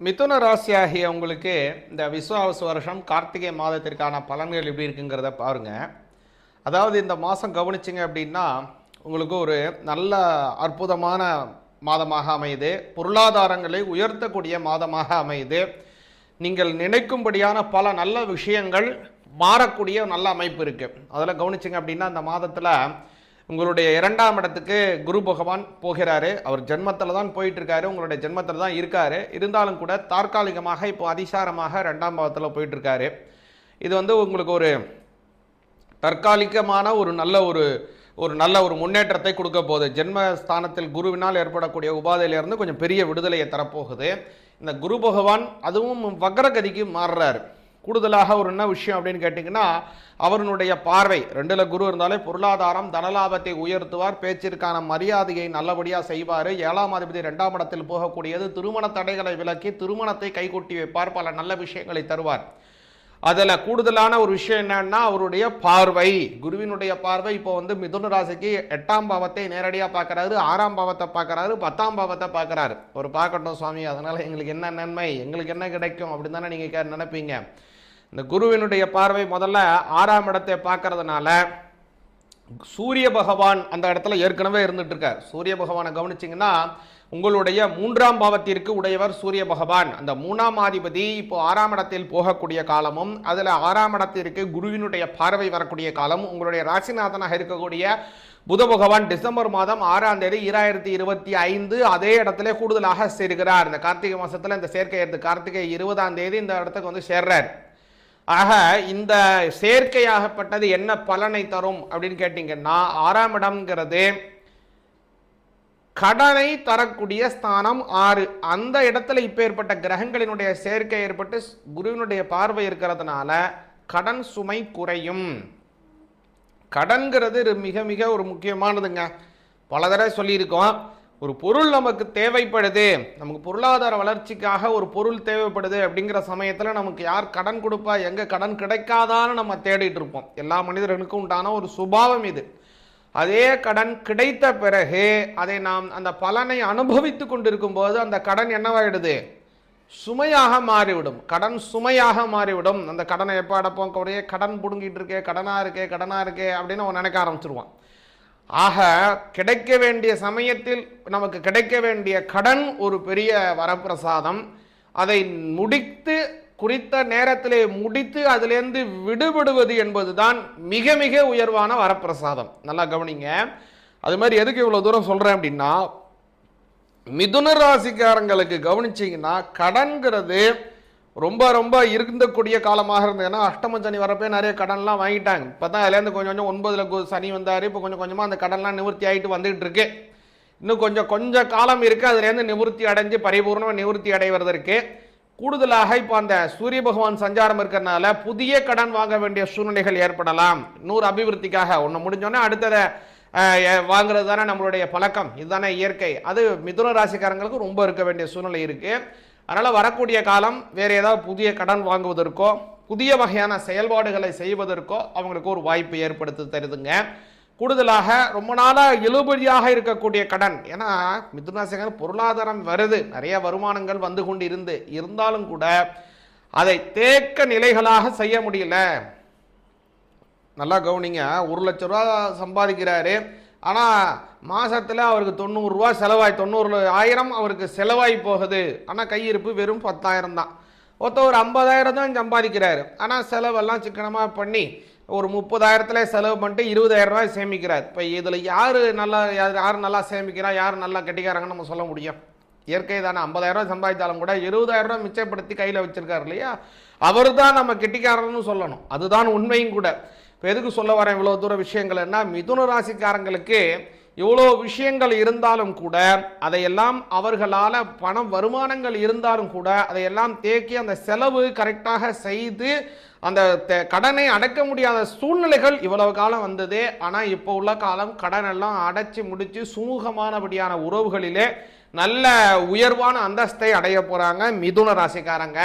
மிதுன ராசி ஆகிய உங்களுக்கு இந்த விஸ்வாவசு வருஷம் கார்த்திகை மாதத்திற்கான பலன்கள் எப்படி இருக்குங்கிறத பாருங்கள் அதாவது இந்த மாதம் கவனிச்சிங்க அப்படின்னா உங்களுக்கு ஒரு நல்ல அற்புதமான மாதமாக அமையுது. பொருளாதாரங்களை உயர்த்தக்கூடிய மாதமாக அமையுது. நீங்கள் நினைக்கும்படியான பல நல்ல விஷயங்கள் மாறக்கூடிய நல்ல அமைப்பு இருக்குது அதில் கவனிச்சிங்க அப்படின்னா இந்த மாதத்தில் உங்களுடைய இரண்டாம் இடத்துக்கு குரு பகவான் போகிறாரு. அவர் ஜென்மத்தில் தான் போயிட்டு இருக்காரு உங்களுடைய ஜென்மத்தில் தான் இருக்காரு. இருந்தாலும் கூட தற்காலிகமாக இப்போ அதிசாரமாக ரெண்டாம் பாவத்தில் போயிட்டு இருக்காரு இது வந்து உங்களுக்கு ஒரு தற்காலிகமான ஒரு நல்ல ஒரு ஒரு நல்ல ஒரு முன்னேற்றத்தை கொடுக்க போகுது. ஜென்மஸ்தானத்தில் குருவினால் ஏற்படக்கூடிய உபாதையிலிருந்து கொஞ்சம் பெரிய விடுதலையை தரப்போகுது. இந்த குரு பகவான் அதுவும் வக்ரகதிக்கு மாறுறாரு. கூடுதலாக ஒரு என்ன விஷயம் அப்படின்னு கேட்டிங்கன்னா அவருடைய பார்வை ரெண்டுல குரு இருந்தாலே பொருளாதாரம் தனலாபத்தை உயர்த்துவார் பேச்சிற்கான மரியாதையை நல்லபடியாக செய்வார். ஏழாம் அதிபதி ரெண்டாம் இடத்தில் போகக்கூடியது திருமண தடைகளை விலக்கி திருமணத்தை கைகூட்டி வைப்பார் பல நல்ல விஷயங்களை தருவார். அதில் கூடுதலான ஒரு விஷயம் என்னன்னா அவருடைய பார்வை. குருவினுடைய பார்வை இப்போ வந்து மிதுன ராசிக்கு எட்டாம் பாவத்தை நேரடியாக பார்க்கறாரு ஆறாம் பாவத்தை பார்க்குறாரு பத்தாம் பாவத்தை பார்க்கறாரு. ஒரு பார்க்கட்டும் சுவாமி அதனால் எங்களுக்கு என்ன நன்மை எங்களுக்கு என்ன கிடைக்கும் அப்படின்னு தானே நீங்கள் நினைப்பீங்க. இந்த குருவினுடைய பார்வை முதல்ல ஆறாம் இடத்தை பார்க்கறதுனால சூரிய பகவான் அந்த இடத்துல ஏற்கனவே இருந்துட்டு இருக்கார். சூரிய பகவானை கவனிச்சிங்கன்னா உங்களுடைய மூன்றாம் பாவத்திற்கு உடையவர் சூரிய பகவான். அந்த மூணாம் அதிபதி இப்போ ஆறாம் இடத்தில் போகக்கூடிய காலமும் அதில் ஆறாம் இடத்திற்கு குருவினுடைய பார்வை வரக்கூடிய காலம் உங்களுடைய ராசிநாதனாக இருக்கக்கூடிய புத பகவான் டிசம்பர் மாதம் ஆறாம் தேதி இராயிரத்தி இருபத்தி ஐந்து அதே இடத்துல கூடுதலாக சேர்கிறார். இந்த கார்த்திகை மாதத்தில் இந்த சேர்க்கை எடுத்து கார்த்திகை இருபதாம் தேதி இந்த இடத்துக்கு வந்து சேர்றார். ஆக இந்த சேர்க்கையாகப்பட்டது என்ன பலனை தரும் அப்படின்னு கேட்டிங்கன்னா ஆறாம் இடம்ங்கிறது கடனை தரக்கூடிய ஸ்தானம் ஆறு. அந்த இடத்துல இப்போ ஏற்பட்ட கிரகங்களினுடைய சேர்க்கை ஏற்பட்டு குருவினுடைய பார்வை இருக்கிறதுனால கடன் சுமை குறையும். கடன்கிறது மிக மிக ஒரு முக்கியமானதுங்க. பல தடவை சொல்லியிருக்கோம் ஒரு பொருள் நமக்கு தேவைப்படுது நமக்கு பொருளாதார வளர்ச்சிக்காக ஒரு பொருள் தேவைப்படுது அப்படிங்கிற சமயத்தில் நமக்கு யார் கடன் கொடுப்பா எங்கே கடன் கிடைக்காதான்னு நம்ம தேடிட்டு இருப்போம். எல்லா மனிதர்களுக்கும் உண்டான ஒரு சுபாவம் இது. அதே கடன் கிடைத்த பிறகு அதை நாம் அந்த பலனை அனுபவித்து கொண்டிருக்கும் போது அந்த கடன் என்னவாயிடுது? சுமையாக மாறிவிடும். கடன் சுமையாக மாறிவிடும். அந்த கடனை எப்போ அடைப்போம்? ஒரே கடன் பிடுங்கிட்டு இருக்கே கடனாக இருக்கே கடனாக இருக்கே அப்படின்னு அவன் நினைக்க ஆரம்பிச்சிருவான். ஆக கிடைக்க வேண்டிய சமயத்தில் நமக்கு கிடைக்க வேண்டிய கடன் ஒரு பெரிய வரப்பிரசாதம். அதை முடித்து குறித்த நேரத்திலே முடித்து அதிலிருந்து விடுபடுவது என்பதுதான் மிக மிக உயர்வான வரப்பிரசாதம். நல்லா கவனிங்க. அது மாதிரி எதுக்கு இவ்வளோ தூரம் சொல்கிறேன் அப்படின்னா மிதுன ராசிக்காரங்களுக்கு கவனிச்சிங்கன்னா கடன்கிறது ரொம்ப ரொம்ப இருக்கக்கூடிய காலமாக இருந்தது. ஏன்னா அஷ்டம சனி வரப்பே நிறைய கடன்லாம் வாங்கிட்டாங்க. இப்போ தான் அதுலேருந்து கொஞ்சம் கொஞ்சம் ஒன்பதில் சனி வந்தார். இப்போ கொஞ்சம் கொஞ்சமாக அந்த கடன்லாம் நிவர்த்தி ஆகிட்டு வந்துகிட்டு இருக்கு. இன்னும் கொஞ்சம் கொஞ்சம் காலம் இருக்குது அதுலேருந்து நிவர்த்தி அடைஞ்சு பரிபூர்ணமாக நிவர்த்தி அடைவதற்கு கூடுதலாக இப்போ அந்த சூரிய பகவான் சஞ்சாரம் இருக்கிறனால புதிய கடன் வாங்க வேண்டிய சூழ்நிலைகள் ஏற்படலாம். நூறு அபிவிருத்திக்காக. ஒன்று முடிஞ்சோன்னே அடுத்ததை வாங்குறது தானே நம்மளுடைய பழக்கம். இதுதானே இயற்கை. அது மிதுன ராசிக்காரங்களுக்கு ரொம்ப இருக்க வேண்டிய சூழ்நிலை இருக்குது அதனால் வரக்கூடிய காலம் வேறு ஏதாவது புதிய கடன் வாங்குவதற்கோ புதிய வகையான செயல்பாடுகளை செய்வதற்கோ அவங்களுக்கு ஒரு வாய்ப்பு ஏற்படுத்தி தருதுங்க. கூடுதலாக ரொம்ப நாளாக இழுபடியாக இருக்கக்கூடிய கடன். ஏன்னா மிதுனாசிகர் பொருளாதாரம் வருது. நிறைய வருமானங்கள் வந்து கொண்டு இருந்து இருந்தாலும் கூட அதை தேக்க நிலைகளாக செய்ய முடியல. நல்லா கவனிங்க. ஒரு லட்ச ரூபா சம்பாதிக்கிறாரு. ஆனால் மாதத்தில் அவருக்கு தொண்ணூறுரூவா செலவாய் தொண்ணூறு ஆயிரம் அவருக்கு செலவாய் போகுது. ஆனால் கையிருப்பு வெறும் பத்தாயிரம் தான். ஒருத்தர் ஒரு ஐம்பதாயிரம் தான் சம்பாதிக்கிறாரு. ஆனால் செலவெல்லாம் சிக்கனமாக பண்ணி ஒரு முப்பதாயிரத்துல செலவு பண்ணிட்டு இருபதாயிரம் ரூபாய் சேமிக்கிறார். இப்போ இதில் யார் நல்லா யார் யார் நல்லா சேமிக்கிறா யார் நல்லா கட்டிக்காராங்கன்னு நம்ம சொல்ல முடியும். இயற்கை தானே ஐம்பதாயிரம் ரூபாய் சம்பாதித்தாலும் கூட இருபதாயிரம் ரூபாய் மிச்சப்படுத்தி கையில் வச்சிருக்காரு இல்லையா? அவர் தான் நம்ம கெட்டிக்காரர்னு சொல்லணும். அதுதான் உண்மையும் கூட. இப்போ எதுக்கு சொல்ல வரேன் இவ்வளோ தூர விஷயங்கள்னா மிதுன ராசிக்காரங்களுக்கு இவ்வளோ விஷயங்கள் இருந்தாலும் கூட அதையெல்லாம் அவர்களால் பணம் வருமானங்கள் இருந்தாலும் கூட அதையெல்லாம் தேக்கி அந்த செலவு கரெக்டாக செய்து அந்த கடனை அடைக்க முடியாத சூழ்நிலைகள் இவ்வளவு காலம் வந்தது. ஆனால் இப்போ உள்ள காலம் கடன் எல்லாம் அடைச்சி முடிச்சு சுமூகமானபடியான உறவுகளிலே நல்ல உயர்வான அந்தஸ்தை அடைய போகிறாங்க மிதுன ராசிக்காரங்க.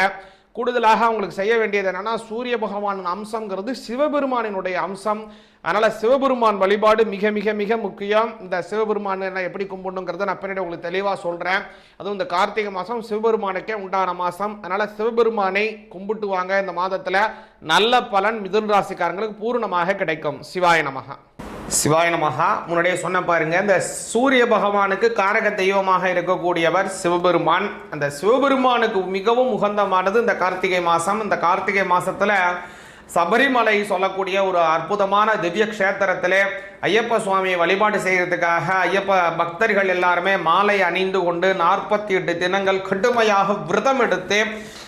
கூடுதலாக அவங்களுக்கு செய்ய வேண்டியது என்னன்னா சூரிய பகவானின் அம்சங்கிறது சிவபெருமானினுடைய அம்சம். அதனால் சிவபெருமான் வழிபாடு மிக மிக மிக முக்கியம். இந்த சிவபெருமான் என்ன எப்படி கும்பிடணுங்கிறத நான் பின்னாடி உங்களுக்கு தெளிவாக சொல்கிறேன் அதுவும் இந்த கார்த்திகை மாதம் சிவபெருமானுக்கே உண்டான மாதம் அதனால் சிவபெருமானை கும்பிட்டு வாங்க. இந்த மாதத்தில் நல்ல பலன் மிதுன் ராசிக்காரங்களுக்கு பூர்ணமாக கிடைக்கும். சிவாய நமகா. சிவாய நமகா முன்னாடியே சொன்ன பாருங்க இந்த சூரிய பகவானுக்கு காரக தெய்வமாக இருக்கக்கூடியவர் சிவபெருமான். அந்த சிவபெருமானுக்கு மிகவும் உகந்தமானது இந்த கார்த்திகை மாதம் இந்த கார்த்திகை மாதத்தில் சபரிமலை சொல்லக்கூடிய ஒரு அற்புதமான திவ்ய க்ஷேத்திரத்திலே ஐயப்ப சுவாமியை வழிபாடு செய்கிறதுக்காக ஐயப்ப பக்தர்கள் எல்லாருமே மாலை அணிந்து கொண்டு நாற்பத்தி எட்டு தினங்கள் கடுமையாக விரதம் எடுத்து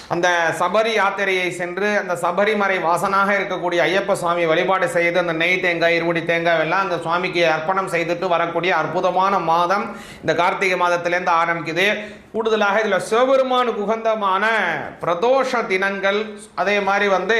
அந்த சபரி யாத்திரையை சென்று அந்த சபரிமலை வாசனாக இருக்கக்கூடிய ஐயப்ப சுவாமி வழிபாடு செய்து அந்த நெய் தேங்காய் இருமுடி தேங்காய் எல்லாம் அந்த சுவாமிக்கு அர்ப்பணம் செய்துட்டு வரக்கூடிய அற்புதமான மாதம் இந்த கார்த்திகை மாதத்திலேருந்து ஆரம்பிக்குது. கூடுதலாக இதில் சிவபெருமானுக்கு உகந்தமான பிரதோஷ தினங்கள் அதே மாதிரி வந்து